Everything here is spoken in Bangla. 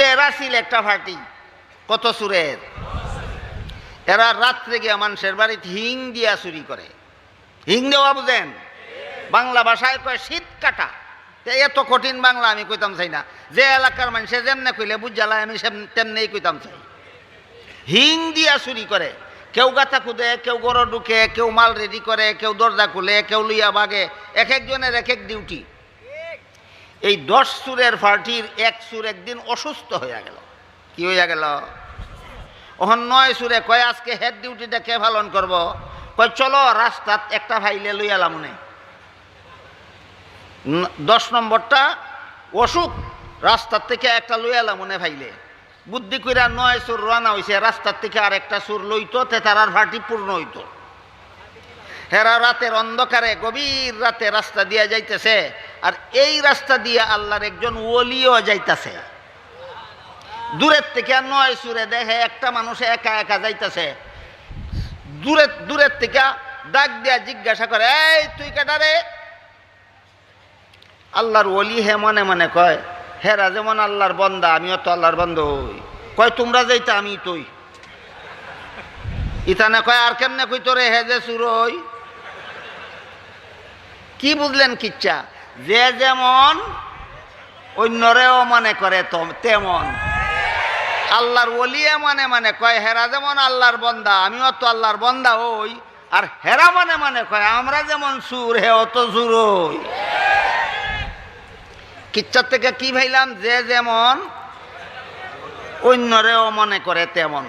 এরা ছিল একটা পার্টি কত সুরের? এরা রাত্রে গিয়া মানুষের বাড়িতে হিং দিয়া চুরি করে। হিং দেওয়া বুঝেন? বাংলা ভাষায় কয়, শীত কাটা। এত কঠিন বাংলা আমি কইতাম চাই না। যে এলাকার মানুষে যেমনে কইলে বুঝালায় আমি তেমনেই কইতাম চাই। হিং দিয়া চুরি করে। কেউ গাথা খুদে, কেউ গড় ঢুকে, কেউ মাল রেডি করে, কেউ দরজা খুলে, কেউ লইয়া বাগে। এক একজনের এক এক ডিউটি। এই দশ সুরের পার্টির এক সুর একদিন অসুস্থ হইয়া গেল। কি হইয়া গেল? ওহন নয় সুরে কয়, আজকে হেড ডিউটিটা কে পালন করব? কয়, চলো রাস্তাত একটা লইয়া লামুনে ন- দশ নম্বরটা অসুখ, রাস্তার থেকে একটা লইয়া লামুনে ফাইলে। বুদ্ধি কইরা নয় সুর রানা হইছে, রাস্তার থেকে আর একটা সুর লইতো, তে তারার ভাটি পূর্ণ হইতো। হেরা রাতের অন্ধকারে, গভীর রাতে রাস্তা দিয়া যাইতেছে। আর এই রাস্তা দিয়ে আল্লাহর একজন ওলিও যাইতাছে। দূরের থেকে আর নয় সুরে দেখে একটা মানুষ একা একা যাইতেছে। দূরের দূরের থেকে ডাক দিয়া জিজ্ঞাসা করে, এই, তুই কেটারে আল্লাহর ওলি হে মনে মনে কয়, হেরা যেমন আল্লাহর বন্দা, আমিও তো আল্লাহর বন্ধ হই। কয়, তোমরা যাইতে আমি তুই। ইতানে কয়, আর কেমনে কই তোরে হে যে কি বুঝলেন কিচ্ছা? যে যেমন অন্যরেও মনে করে তেমন। আল্লাহর ওলিয়ে মানে মানে কয়, হেরা যেমন আল্লাহর বন্দা, আমিও তো আল্লাহর বন্দা ওই আর হেরা মানে মানে কয়, আমরা যেমন সুর হে অত সুর ওই কিচ্ছার থেকে কি ভাইলাম? যে যেমন অন্যরেও মনে করে তেমন।